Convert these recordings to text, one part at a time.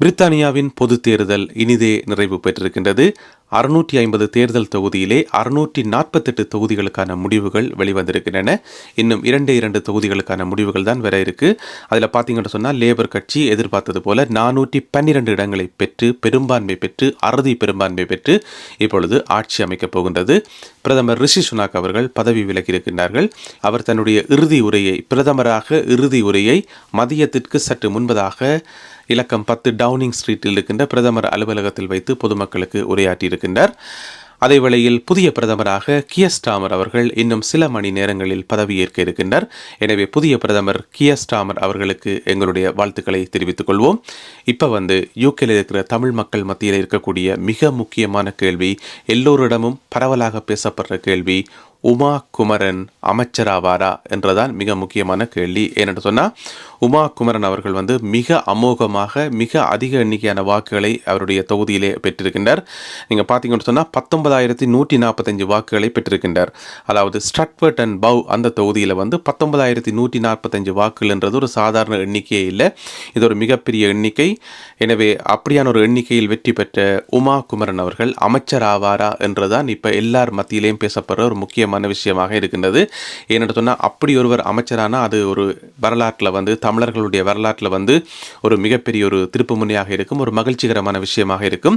பிரித்தானியாவின் பொது தேர்தல் இனிதே நிறைவு பெற்றிருக்கின்றது. அறுநூற்றி ஐம்பது தேர்தல் தொகுதியிலே அறுநூற்றி நாற்பத்தெட்டு தொகுதிகளுக்கான முடிவுகள் வெளிவந்திருக்கின்றன. இன்னும் இரண்டு இரண்டு தொகுதிகளுக்கான முடிவுகள் தான் வர இருக்கு. அதில் பார்த்தீங்கன்னு சொன்னால் லேபர் கட்சி எதிர்பார்த்தது போல நானூற்றி பன்னிரண்டு இடங்களை பெற்று பெரும்பான்மை பெற்று அறுதி பெரும்பான்மை பெற்று இப்பொழுது ஆட்சி அமைக்கப் போகின்றது. பிரதமர் ரிஷி சுனாக் அவர்கள் பதவி விலகி இருக்கின்றார்கள். அவர் தன்னுடைய இறுதி உரையை பிரதமராக இறுதி உரையை மதியத்திற்கு சற்று முன்பதாக இலக்கம் பத்து டவுனிங் ஸ்ட்ரீட்டில் இருக்கின்ற பிரதமர் அலுவலகத்தில் வைத்து பொதுமக்களுக்கு உரையாற்றியிருக்கின்றார். அதேவேளையில் புதிய பிரதமராக கியஸ்டாமர் அவர்கள் இன்னும் சில மணி நேரங்களில் பதவியேற்க இருக்கின்றார். எனவே புதிய பிரதமர் கியஸ்டாமர் அவர்களுக்கு எங்களுடைய வாழ்த்துக்களை தெரிவித்துக் கொள்வோம். இப்போ வந்து யூகேல இருக்கிற தமிழ் மக்கள் மத்தியில் இருக்கக்கூடிய மிக முக்கியமான கேள்வி எல்லோரிடமும் பரவலாக பேசப்படுற கேள்வி உமா குமரன் அமைச்சராவாரா என்றதான் மிக முக்கியமான கேள்வி. ஏனென்று சொன்னால் உமா குமரன் அவர்கள் வந்து மிக அமோகமாக மிக அதிக எண்ணிக்கையான வாக்குகளை அவருடைய தொகுதியிலே பெற்றிருக்கின்றார். நீங்கள் பார்த்தீங்கன்னு சொன்னால் பத்தொன்பதாயிரத்தி நூற்றி நாற்பத்தஞ்சு வாக்குகளை பெற்றிருக்கின்றார். அதாவது ஸ்ட்ரட்வர்ட் அண்ட் பவ் அந்த தொகுதியில் வந்து பத்தொன்பதாயிரத்தி நூற்றி நாற்பத்தஞ்சு வாக்குகள்ன்றது ஒரு சாதாரண எண்ணிக்கையே இல்லை. இது ஒரு மிகப்பெரிய எண்ணிக்கை. எனவே அப்படியான ஒரு எண்ணிக்கையில் வெற்றி பெற்ற உமா குமரன் அவர்கள் அமைச்சர் ஆவாரா என்றுதான் இப்போ எல்லார் மத்தியிலையும் பேசப்படுற ஒரு முக்கிய முக்கியமான விஷயமாக இருக்கின்றது. ஏனென்று சொன்னால் அப்படி ஒருவர் அமைச்சரானா அது ஒரு வரலாற்றில் வந்து தமிழர்களுடைய வரலாற்றில் வந்து ஒரு மிகப்பெரிய ஒரு திருப்பு முனையாக இருக்கும் ஒரு மகிழ்ச்சிகரமான விஷயமாக இருக்கும்.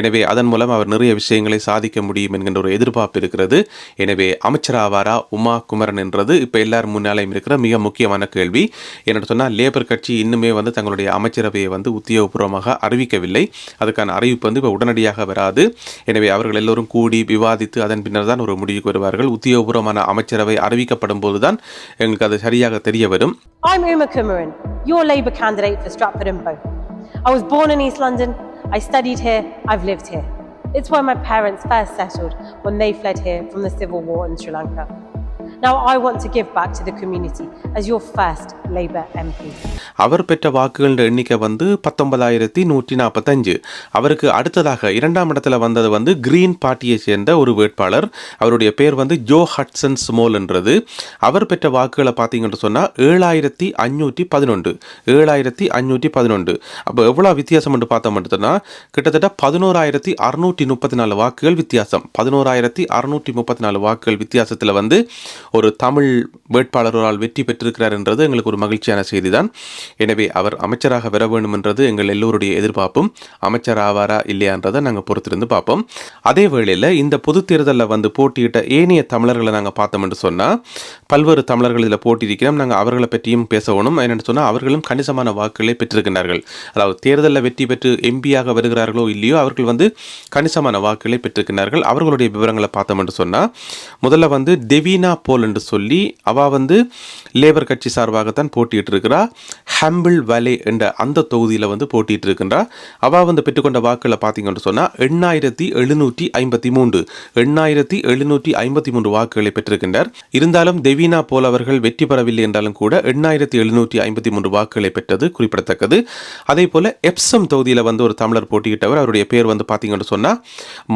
எனவே அதன் மூலம் அவர் நிறைய விஷயங்களை சாதிக்க முடியும் என்கின்ற ஒரு எதிர்பார்ப்பு இருக்கிறது. எனவே அமைச்சராவாரா உமா குமரன் என்றது இப்போ எல்லார் முன்னாலையும் இருக்கிற மிக முக்கியமான கேள்வி. என்னென்னு சொன்னால் லேபர் கட்சி இன்னுமே வந்து தங்களுடைய அமைச்சரவையை வந்து உத்தியோகபூர்வமாக அறிவிக்கவில்லை. அதுக்கான அறிவிப்பு வந்து இப்போ உடனடியாக வராது. எனவே அவர்கள் எல்லோரும் கூடி விவாதித்து அதன் பின்னர் தான் ஒரு முடிவுக்கு வருவார்கள். உத்தியோகபூர்வமான அமைச்சரவை அறிவிக்கப்படும் போதுதான் எங்களுக்கு அது சரியாக தெரிய வரும் I'm Uma Kumaran, your Labour candidate for Stratford and Bow. I was born in East London, I studied here, I've lived here. It's where my parents first settled when they fled here from the civil war in Sri Lanka. Now I want to give back to the community as your first Labour MP. அவர் பெற்ற வாக்குகளின் எண்ணிக்கை வந்து பத்தொன்பதாயிரத்தி நூற்றி நாற்பத்தஞ்சு. அவருக்கு அடுத்ததாக இரண்டாம் இடத்துல வந்தது வந்து கிரீன் பார்ட்டியை சேர்ந்த ஒரு வேட்பாளர். அவருடைய பேர் வந்து ஜோ ஹட்சன் ஸ்மோல் என்றது. அவர் பெற்ற வாக்குகளை பார்த்தீங்கன்னு சொன்னால் ஏழாயிரத்தி அஞ்சூற்றி பதினொன்று. ஏழாயிரத்தி அஞ்சூற்றி பதினொன்று. அப்போ எவ்வளோ வித்தியாசம் என்று பார்த்தோம் மட்டும்னா கிட்டத்தட்ட பதினோராயிரத்தி அறுநூற்றி முப்பத்தி நாலு வாக்குகள் வித்தியாசம். பதினோராயிரத்தி அறுநூற்றி முப்பத்தி நாலு வாக்குகள் வித்தியாசத்தில் வந்து ஒரு தமிழ் வேட்பாளரால் வெற்றி பெற்றிருக்கிறார் என்றது எங்களுக்கு ஒரு மகிழ்ச்சியான செய்திதான். எனவே அவர் அமைச்சராக வர வேண்டும் என்றது எங்கள் எல்லோருடைய எதிர்பார்ப்பும். அமைச்சர் ஆவாரா இல்லையான்றதை நாங்கள் பொறுத்திருந்து பார்ப்போம். அதே வேளையில் இந்த பொது தேர்தலில் வந்து போட்டியிட்ட ஏனைய தமிழர்களை நாங்கள் பார்த்தோம் என்று சொன்னால் பல்வேறு தமிழர்கள் இதில் போட்டியிருக்கிறோம். நாங்கள் அவர்களை பற்றியும் பேசணும் என்னென்னு சொன்னால் அவர்களும் கணிசமான வாக்குகளை பெற்றிருக்கிறார்கள் அதாவது தேர்தலில் வெற்றி பெற்று எம்பியாக வருகிறார்களோ இல்லையோ அவர்கள் வந்து கணிசமான வாக்குகளை பெற்றிருக்கிறார்கள் அவர்களுடைய விவரங்களை பார்த்தோம் என்று சொன்னால் முதல்ல வந்து தெவினா போல் என்று சொல்லி அவள் வந்து லேபர் கட்சி சார்பாகத்தான் போட்டியிட்டு இருக்கிறா ஹம்பிள் வேலே என்ற அந்த தொகுதியில் வந்து போட்டியிட்டு இருக்கின்றா அவ வந்து பெற்றுக்கொண்ட வாக்குகளை பார்த்தீங்கன்னு சொன்னால் எண்ணாயிரத்தி எழுநூற்றி ஐம்பத்தி மூன்று எண்ணாயிரத்தி எழுநூற்றி ஐம்பத்தி மூன்று வாக்குகளை பெற்றிருக்கின்றார். இருந்தாலும் தெவினா போல் அவர்கள் வெற்றி பெறவில்லை என்றாலும் கூட எண்ணாயிரத்தி எழுநூற்றி ஐம்பத்தி மூன்று வாக்குகளை பெற்றது குறிப்பிடத்தக்கது. அதே போல் எப்சம் தொகுதியில் வந்து ஒரு தமிழர் போட்டியிட்டவர் அவருடைய பேர் வந்து பார்த்தீங்கன்னு சொன்னால்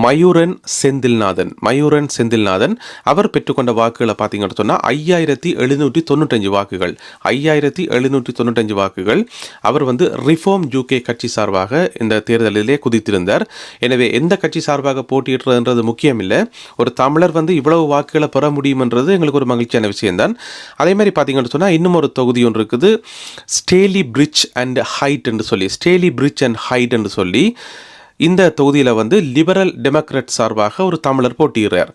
மயூரன் செந்தில்நாதன். மயூரன் செந்தில்நாதன். அவர் பெற்றுக்கொண்ட வாக்குகளை பார்த்தீங்கன்னு சொன்னால் ஐயாயிரத்தி எழுநூற்றி தொண்ணூற்றஞ்சு வாக்குகள். ஐயாயிரத்தி எழுநூற்றி தொண்ணூற்றஞ்சு வாக்குகள். அவர் வந்து ரிஃபார்ம் யூகே கட்சி சார்பாக இந்த தேர்தலிலே குதித்திருந்தார். எனவே எந்த கட்சி சார்பாக போட்டியிடுறதுன்றது முக்கியம் இல்லை ஒரு தமிழர் வந்து இவ்வளவு வாக்குகளை பெற முடியும்ன்றது எங்களுக்கு ஒரு மகிழ்ச்சியான விஷயம்தான். அதே மாதிரி பார்த்தீங்கன்னு சொன்னால் இன்னும் ஒரு தொகுதி ஒன்று இருக்குது. ஸ்டேலி பிரிட்ஜ் அண்ட் ஹைட் என்று சொல்லி ஸ்டேலி பிரிட்ஜ் அண்ட் ஹைட் என்று சொல்லி இந்த தொகுதியில் வந்து லிபரல் டெமோக்ராட் சார்பாக ஒரு தமிழர் போட்டியிடுறார்.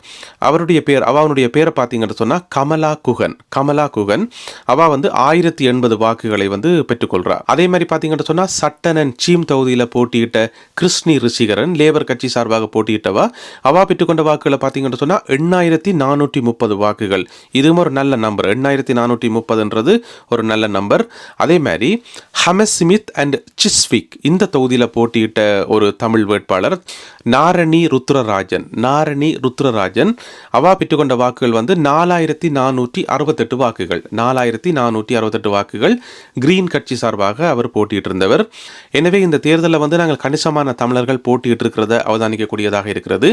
அவருடைய பேர் அவனுடைய பேரை பார்த்தீங்கன்னு சொன்னால் கமலா குகன் கமலா குகன். அவ வந்து ஆயிரத்தி எண்பது வாக்குகளை வந்து பெற்றுக்கொள்கிறார் அதே மாதிரி பார்த்தீங்கன்னு சொன்னால் சட்டனன் சீம் தொகுதியில் போட்டியிட்ட கிருஷ்ணி ரிஷிகரன் லேபர் கட்சி சார்பாக போட்டியிட்டவா. அவா பெற்றுக்கொண்ட வாக்குகளை பார்த்தீங்கன்னு சொன்னால் எண்ணாயிரத்தி நானூற்றி முப்பது வாக்குகள். இதுவும் ஒரு நல்ல நம்பர் எண்ணாயிரத்தி நானூற்றி முப்பதுன்றது ஒரு நல்ல நம்பர் அதே மாதிரி ஹமஸ் ஸ்மித் அண்ட் சிஸ்விக் இந்த தொகுதியில் போட்டியிட்ட ஒரு தமிழ் தமிழ் வேட்பாளர் நாரணி ருத்ரராஜன். நாரணி ருத்ரராஜன் அவா பெற்றுக்கொண்ட வாக்குகள் வந்து நாலாயிரத்தி நானூற்றி அறுபத்தெட்டு வாக்குகள். நாலாயிரத்தி நானூற்றி அறுபத்தெட்டு வாக்குகள் கிரீன் கட்சி சார்பாக அவர் போட்டியிட்டு இருந்தவர் எனவே இந்த தேர்தலில் வந்து நாங்கள் கணிசமான தமிழர்கள் போட்டியிட்டு இருக்கிறத அவதானிக்கக்கூடியதாக இருக்கிறது.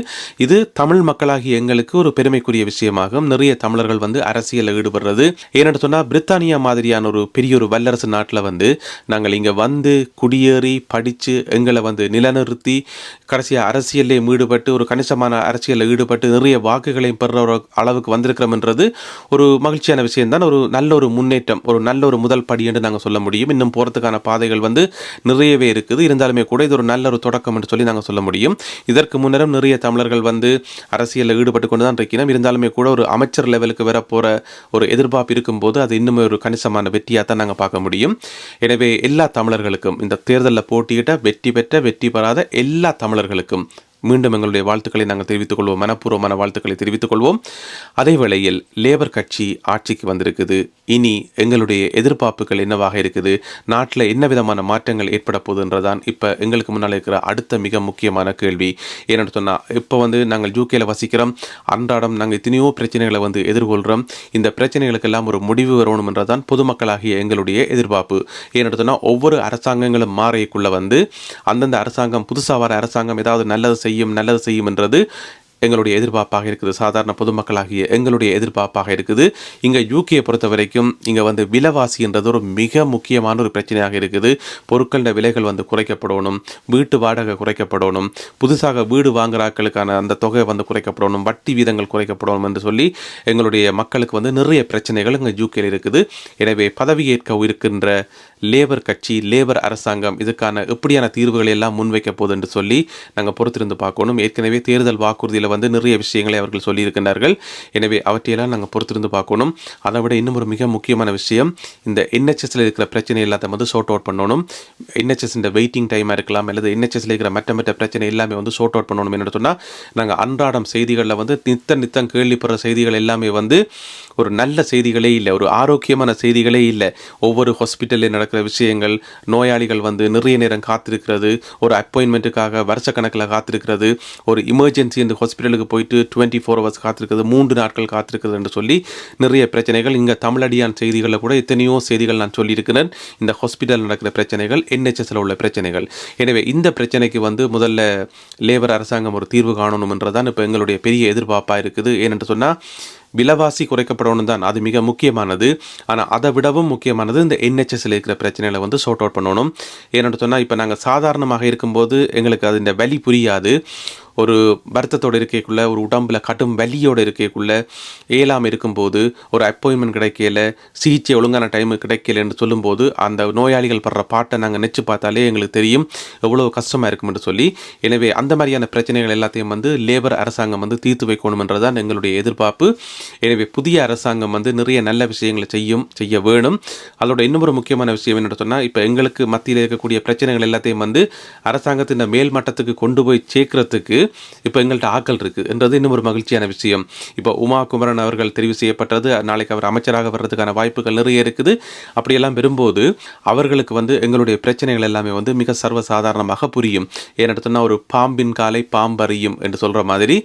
இது தமிழ் மக்களாகிய எங்களுக்கு ஒரு பெருமைக்குரிய விஷயமாகும். நிறைய தமிழர்கள் வந்து அரசியலில் ஈடுபடுறது. ஏன்னு சொன்னால் பிரித்தானியா மாதிரியான ஒரு பெரிய ஒரு வல்லரசு நாட்டில் வந்து நாங்கள் இங்கே வந்து குடியேறி படித்து எங்களை வந்து நிலநிறுத்தி கடைசியாக அரசியலையும் ஈடுபட்டு ஒரு கணிசமான அரசியலில் ஈடுபட்டு நிறைய வாக்குகளையும் பெறுற ஒரு அளவுக்கு வந்திருக்கிறோம்ன்றது ஒரு மகிழ்ச்சியான விஷயம்தான். ஒரு நல்ல ஒரு முன்னேற்றம் ஒரு நல்ல ஒரு முதல் படி என்று நாங்கள் சொல்ல முடியும். இன்னும் போகிறதுக்கான பாதைகள் வந்து நிறையவே இருக்குது. இருந்தாலுமே கூட இது ஒரு நல்ல ஒரு தொடக்கம் என்று சொல்லி நாங்கள் சொல்ல முடியும். இதற்கு முன்னரும் நிறைய தமிழர்கள் வந்து அரசியலில் ஈடுபட்டு கொண்டு தான் இருக்கிறோம். இருந்தாலுமே கூட ஒரு அமைச்சர் லெவலுக்கு வர போகிற ஒரு எதிர்பார்ப்பு இருக்கும்போது அது இன்னுமே ஒரு கணிசமான வெற்றியாக தான் நாங்கள் பார்க்க முடியும். எனவே எல்லா தமிழர்களுக்கும் இந்த தேர்தலில் போட்டியிட்ட வெற்றி பெற்ற வெற்றி பெறாத எல்லா தமிழர்களுக்கும் மீண்டும் எங்களுடைய வாழ்த்துக்களை நாங்கள் தெரிவித்துக் கொள்வோம். மனப்பூர்வமான வாழ்த்துக்களை தெரிவித்துக் கொள்வோம். அதே வேளையில் லேபர் கட்சி ஆட்சிக்கு வந்திருக்குது. இனி எங்களுடைய எதிர்பார்ப்புகள் என்னவாக இருக்குது? நாட்டில் என்ன விதமான மாற்றங்கள் ஏற்பட போகுதுன்றதான் இப்போ எங்களுக்கு முன்னால் இருக்கிற அடுத்த மிக முக்கியமான கேள்வி. ஏன்னு சொன்னால் இப்போ வந்து நாங்கள் யூகேல வசிக்கிறோம். அன்றாடம் நாங்கள் எத்தனையோ பிரச்சனைகளை வந்து எதிர்கொள்கிறோம் இந்த பிரச்சனைகளுக்கெல்லாம் ஒரு முடிவு வரணும் என்றதான் பொதுமக்களாகிய எங்களுடைய எதிர்பார்ப்பு. ஏன்னு சொன்னால் ஒவ்வொரு அரசாங்கங்களும் மாறைக்குள்ள வந்து அந்தந்த அரசாங்கம் புதுசாக வர அரசாங்கம் ஏதாவது நல்லது செய்ய செய்யும் நல்லது செய்யும் என்றது எங்களுடைய எதிர்பார்ப்பாக இருக்குது. சாதாரண பொதுமக்களாகிய எங்களுடைய எதிர்பார்ப்பாக இருக்குது. இங்கே யூகேயை பொறுத்த வரைக்கும் இங்கே வந்து விலைவாசின்றது ஒரு மிக முக்கியமான ஒரு பிரச்சனையாக இருக்குது. பொருட்கள விலைகள் வந்து குறைக்கப்படணும் வீட்டு வாடகை குறைக்கப்படணும் புதுசாக வீடு வாங்குறாக்களுக்கான அந்த தொகை வந்து குறைக்கப்படணும் வட்டி வீதங்கள் குறைக்கப்படணும் என்று சொல்லி எங்களுடைய மக்களுக்கு வந்து நிறைய பிரச்சனைகள் இங்கே யூகேயில் இருக்குது. எனவே பதவியேற்க இருக்கின்ற லேபர் கட்சி லேபர் அரசாங்கம் இதுக்கான எப்படியான தீர்வுகளை எல்லாம் முன்வைக்க போகுது என்று சொல்லி நாங்கள் பொறுத்திருந்து பார்க்கணும். ஏற்கனவே தேர்தல் வாக்குறுதியில் வந்து நிறைய விஷயங்களை அவர்கள் சொல்லியிருக்கிறார்கள் எனவே அவற்றையெல்லாம் நாங்கள் பொறுத்திருந்து பார்க்கணும். அதை விட இன்னும் ஒரு மிக முக்கியமான விஷயம் இந்த என்ஹெச்எஸ்ல இருக்கிற பிரச்சனை இல்லாத வந்து சோர்ட் அவுட் பண்ணணும். என்ஹெச்எஸ் இந்த வெயிட்டிங் டைமாக இருக்கலாம் அல்லது என்ஹெச்எஸ்ல இருக்கிற மற்ற மற்ற பிரச்சனை எல்லாமே வந்து சோர்ட் அவுட் பண்ணணும் என்ன சொன்னால் நாங்கள் அன்றாடம் செய்திகளில் வந்து நித்த நித்தம் கேள்விப்படுற செய்திகள் எல்லாமே வந்து ஒரு நல்ல செய்திகளே இல்லை ஒரு ஆரோக்கியமான செய்திகளே இல்லை. ஒவ்வொரு ஹாஸ்பிட்டலில் நடக்கிற விஷயங்கள் நோயாளிகள் வந்து நிறைய நேரம் காத்திருக்கிறது ஒரு அப்பாயின்மெண்ட்டுக்காக வருஷக்கணக்கில் காத்திருக்கிறது ஒரு எமர்ஜென்சி இந்த ஹாஸ்பிட்டலுக்கு போயிட்டு டுவெண்ட்டி ஃபோர் ஹவர்ஸ் காத்திருக்கிறது மூன்று நாட்கள் காத்திருக்கிறது என்று சொல்லி நிறைய பிரச்சனைகள். இங்கே தமிழடியான் செய்திகளில் கூட எத்தனையோ செய்திகள் நான் சொல்லியிருக்கிறேன். இந்த ஹாஸ்பிட்டல் நடக்கிற பிரச்சனைகள் என்ஹெச்எஸ்ல உள்ள பிரச்சனைகள். எனவே இந்த பிரச்சனைக்கு வந்து முதல்ல லேபர் அரசாங்கம் ஒரு தீர்வு காணணும்ன்றதான் இப்போ எங்களுடைய பெரிய எதிர்பார்ப்பாக இருக்குது. ஏனென்று சொன்னால் விலைவாசி குறைக்கப்படணும் தான் அது மிக முக்கியமானது. ஆனால் அதை விடவும் முக்கியமானது இந்த என்ஹெச்எஸ்ல இருக்கிற பிரச்சனைகளை வந்து சோர்ட் அவுட் பண்ணணும். ஏன்னு சொன்னால் இப்போ நாங்கள் சாதாரணமாக இருக்கும்போது எங்களுக்கு அது இந்த வலி புரியாது. ஒரு வருத்தத்தோடு இருக்கைக்குள்ளே ஒரு உடம்புல கடும் வலியோடு இருக்கைக்குள்ளே ஏழாமல் இருக்கும்போது ஒரு அப்பாயின்மெண்ட் கிடைக்கல சிகிச்சை ஒழுங்கான டைம் கிடைக்கலன்னு சொல்லும்போது அந்த நோயாளிகள் படுற பாட்டை நாங்கள் நெச்சு பார்த்தாலே எங்களுக்கு தெரியும் எவ்வளோ கஷ்டமாக இருக்கும்னு சொல்லி. எனவே அந்த மாதிரியான பிரச்சனைகள் எல்லாத்தையும் வந்து லேபர் அரசாங்கம் வந்து தீர்த்து வைக்கணும்ன்றதான் எங்களுடைய எதிர்பார்ப்பு. எனவே புதிய அரசாங்கம் வந்து நிறைய நல்ல விஷயங்களை செய்யும் செய்ய வேணும். அதோட இன்னும் ஒரு முக்கியமான விஷயம் என்ன சொன்னால் இப்போ எங்களுக்கு மத்தியில் இருக்கக்கூடிய பிரச்சனைகள் எல்லாத்தையும் வந்து அரசாங்கத்தின் மேல் மட்டத்துக்கு கொண்டு போய் சேர்க்கறதுக்கு இப்போ எங்கள்கிட்ட ஆக்கள் இருக்குது என்றது இன்னும் ஒரு மகிழ்ச்சியான விஷயம். இப்போ உமா குமரன் அவர்கள் தெரிவு செய்யப்பட்டது நாளைக்கு அவர் அமைச்சராக வர்றதுக்கான வாய்ப்புகள் நிறைய இருக்குது. அப்படியெல்லாம் வரும்போது அவர்களுக்கு வந்து எங்களுடைய பிரச்சனைகள் எல்லாமே வந்து மிக சர்வசாதாரணமாக புரியும். ஏன்னு ஒரு பாம்பின் காலை பாம்பறியும் என்று சொல்கிற மாதிரி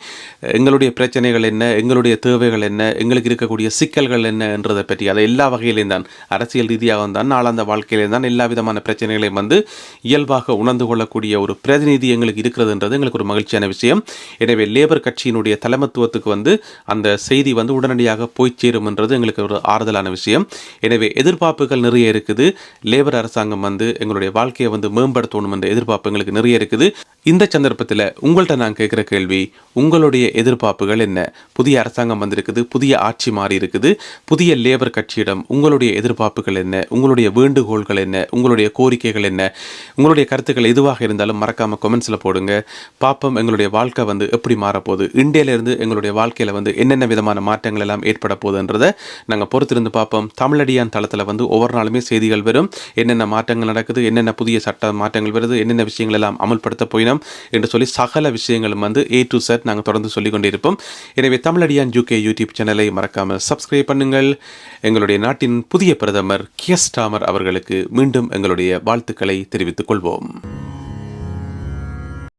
எங்களுடைய பிரச்சனைகள் என்ன எங்களுடைய தேவைகள் என்ன எங்களுக்கு இருக்கக்கூடிய சிக்கல்கள் என்ன என்றதை பற்றி அதை எல்லா வகையிலையும் தான் அரசியல் ரீதியாக தான் நாளாந்த வாழ்க்கையிலேயும் தான் எல்லா விதமான பிரச்சனைகளையும் வந்து இயல்பாக உணர்ந்து கொள்ளக்கூடிய ஒரு பிரதிநிதி எங்களுக்கு இருக்கிறதுன்றது எங்களுக்கு ஒரு மகிழ்ச்சியான விஷயம். எனவே லேபர் கட்சியினுடைய தலைமத்துவத்துக்கு வந்து அந்த செய்தி வந்து உடனடியாக போய் சேரும்ன்றது எங்களுக்கு ஒரு ஆறுதலான விஷயம். எனவே எதிர்பார்ப்புகள் நிறைய இருக்குது. லேபர் அரசாங்கம் வந்து எங்களுடைய வாழ்க்கையை வந்து மேம்படுத்தணும் என்ற எதிர்பார்ப்பு எங்களுக்கு நிறைய இருக்குது. இந்த சந்தர்ப்பத்தில் உங்கள்கிட்ட நான் கேட்குற கேள்வி உங்களுடைய எதிர்பார்ப்புகள் என்ன? புதிய அரசாங்கம் வந்திருக்குது புதிய ஆட்சி மாறி இருக்குது. புதிய லேபர் கட்சியிடம் உங்களுடைய எதிர்பார்ப்புகள் என்ன? உங்களுடைய வேண்டுகோள்கள் என்ன? உங்களுடைய கோரிக்கைகள் என்ன? உங்களுடைய கருத்துக்கள் எதுவாக இருந்தாலும் மறக்காமல் கொமெண்ட்ஸில் போடுங்க. பாப்போம் எங்களுடைய வாழ்க்கை வந்து எப்படி மாறப்போகுது? இந்தியாவிலேருந்து எங்களுடைய வாழ்க்கையில் வந்து என்னென்ன விதமான மாற்றங்கள் எல்லாம் ஏற்பட போகுதுன்றதை நாங்கள் பொறுத்திருந்து பார்ப்போம். தமிழடியான் தளத்தில் வந்து ஒவ்வொரு நாளுமே செய்திகள் வரும். என்னென்ன மாற்றங்கள் நடக்குது? என்னென்ன புதிய சட்ட மாற்றங்கள் வருது? என்னென்ன விஷயங்கள் எல்லாம் அமல்படுத்த போயினோம் என்று சொல்லி சகல விஷயங்களும் வந்து ஏ டு செட் நாங்கள் தொடர்ந்து சொல்லிக் கொண்டிருப்போம். எனவே தமிழடியான் யூகே யூடியூப் சேனலை மறக்காமல் சப்ஸ்கிரைப் பண்ணுங்கள். எங்களுடைய நாட்டின் புதிய பிரதமர் கியஸ்டாமர் அவர்களுக்கு மீண்டும் எங்களுடைய வாழ்த்துக்களை தெரிவித்துக் கொள்வோம்.